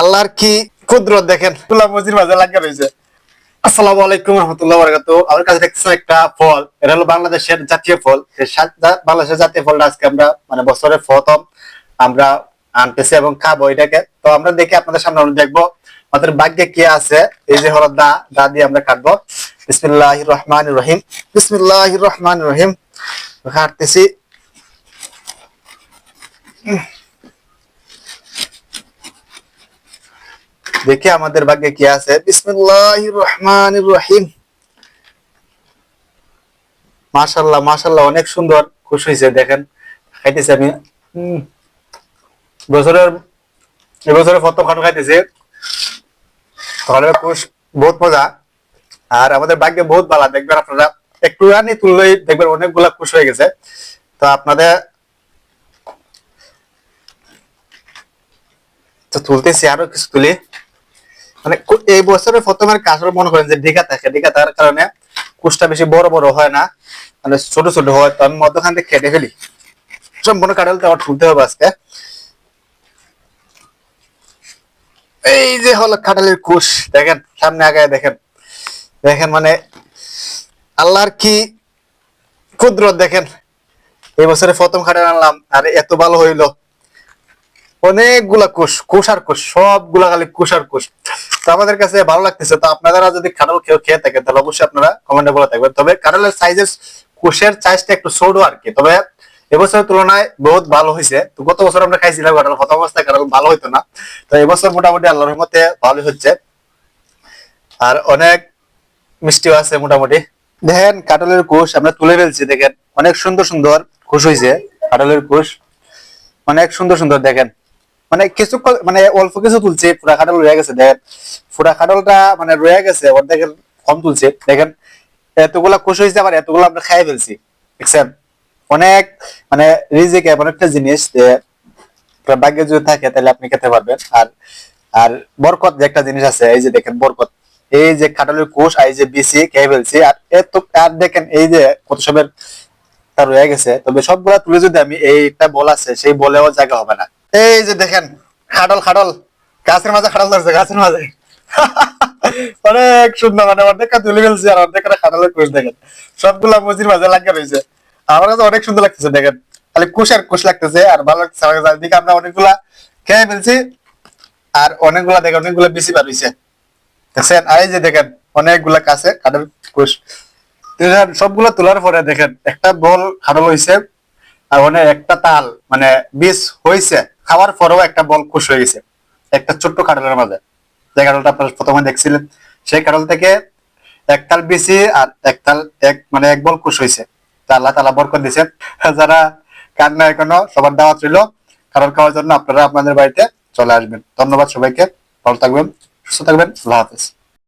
আল্লাহর কি কুদরত দেখেন? তুলা মাঝে লাগিয়ে রয়েছে। আলাইকুম রহমতুল্লাহ বরকাত। আমার কাছে একটা ফল। এটা হলো বাংলাদেশের জাতীয় ফল। বাংলাদেশের জাতীয় ফলটা আজকে আমরা মানে বছরের প্রথম আমরা আনতেছি এবং খাব এটাকে। তো আমরা দেখে আপনাদের সামনে আমরা দেখব আমাদের ভাগ্যে কি আছে। এই যে হলো দা দা দিয়ে আমরা কাটবো। বিসমিল্লাহ রহমান রহিম। বিসমিল্লাহ রহমান রহিম। কাটতেছি দেখি আমাদের ভাগ্যে কি আছে? বিসমিল্লাহ রহমান রহিম মাশাল্লাহ মাশাল্লাহ অনেক সুন্দর। খুশ হয়েছে দেখেন। খাইতেছি আমি বছরের এবছরের প্রথম খাটো খাইতেছি। খুশ, বহুত মজা। আর আমাদের ভাগ্যে বহুত ভালো দেখবেন আপনারা, একটু রানি তুললেই দেখবেন অনেকগুলা খুশ হয়ে গেছে। তো আপনাদের, তো তুলতেছি, আরও কিছু তুলি। মানে এই বছরের প্রথমের কাজটা মনে করেন যে ঢিকা থাকে। ঢিকা থাকার কারণে কুশটা বেশি বড় বড় হয় না। মানে ছোট ছোট হয়, তো আমি মধ্যখান থেকে কেটে ফেলি। সম্পূর্ণ কাটাল তো আবার তুলতে হবে আজকে। এই যে হলো কাঁঠালের কুশ, দেখেন, সামনে আগায় দেখেন। দেখেন মানে আল্লাহর কি কুদরত দেখেন। এই বছরে প্রথম কাঁঠাল আনলাম, আর এত ভালো হইল। অনেকগুলা কোষ কোষ আর কোষ, সবগুলা খালি কোষ আর কোষ। তো আমাদের কাছে ভালো লাগতেছে, তো আপনারা যদি কাঁঠাল কেউ খেয়ে থাকেন, তাহলে অবশ্যই আপনারা কমেন্টে বলে থাকবেন। তবে কাঁঠালের সাইজের কোষের সাইজটা একটু ছোট আর কি, তবে এবছরের তুলনায় বহুত ভালো হয়েছে। তো গত বছর আমরা খাইছিলাম কাঁঠাল প্রথম অবস্থায় কাঁঠাল ভালো হইতো না। তো এবছর মোটামুটি আল্লাহর রহমতে ভালো হচ্ছে। আর অনেক মিষ্টিও আছে মোটামুটি। দেখেন কাঁঠালের কোষ, আমরা তুলে ফেলছি, দেখেন। অনেক সুন্দর সুন্দর কোষ হয়েছে কাঁঠালের কোষ। অনেক সুন্দর সুন্দর, দেখেন। মানে কিছু মানে অল্প কিছু তুলছে পুরা খাটাল রয়ে গেছে, দেখেন। পুরা খাটালটা মানে রয়ে গেছে অর্ধেকের কম তুলছে। দেখেন, এতগুলা খুশ হয়েছে, আবার এতগুলো আমরা খাই ফেলছি, দেখছেন? অনেক মানে রিজিক এমন একটা জিনিস যে ভাগ্যে যদি থাকে, তাহলে আপনি খেতে পারবেন। আর আর বরকত যে একটা জিনিস আছে, এই যে দেখেন বরকত। এই যে কাঁঠালের কোষ এই যে বিসি খেয়ে ফেলছি, আর এত, আর দেখেন এই যে কত সবের তা রয়ে গেছে। তবে সবগুলা তুলে যদি আমি এইটা বল আছে, সেই বলেও জায়গা হবে না। এই যে দেখেন খাডল খাডল গাছের মাঝে খাডল ধরছে, গাছের মাঝে। অনেক সুন্দর মানে অর্ধেকটা তুলে ফেলছি আর অর্ধেকটা খাডলের কোষ দেখেন। সবগুলা মজির মাঝে লাগিয়ে রয়েছে। আমার কাছে অনেক সুন্দর লাগতেছে, দেখেন। খালি কুশ আর কুশ লাগতেছে আর ভালো লাগতেছে কাছে। আমরা অনেকগুলা খেয়ে ফেলছি আর অনেকগুলা দেখেন, অনেকগুলা বেশি বার হয়েছে দেখছেন? আর এই যে দেখেন, অনেকগুলা কাছে কাঠের কুশ দেখেন, সবগুলা তোলার পরে দেখেন, একটা বল খাটল হয়েছে আর অনেক একটা তাল মানে বীজ হয়েছে খাওয়ার পরেও একটা বল খুশ হয়ে গেছে। একটা ছোট্ট কাটলের মাঝে। যে কাটলটা আপনারা প্রথমে দেখছিলেন, সেই কাটল থেকে একতাল বেশি আর একতাল এক মানে এক বল খুশ হয়েছে। তা আল্লাহ তালা বরকত দিয়েছেন। যারা কান্না এখনও সবার দাওয়াত ছিল কারণ খাওয়ার জন্য আপনারা আপনাদের বাড়িতে চলে আসবেন। ধন্যবাদ সবাইকে। ভালো থাকবেন, সুস্থ থাকবেন। আল্লাহ হাফেজ।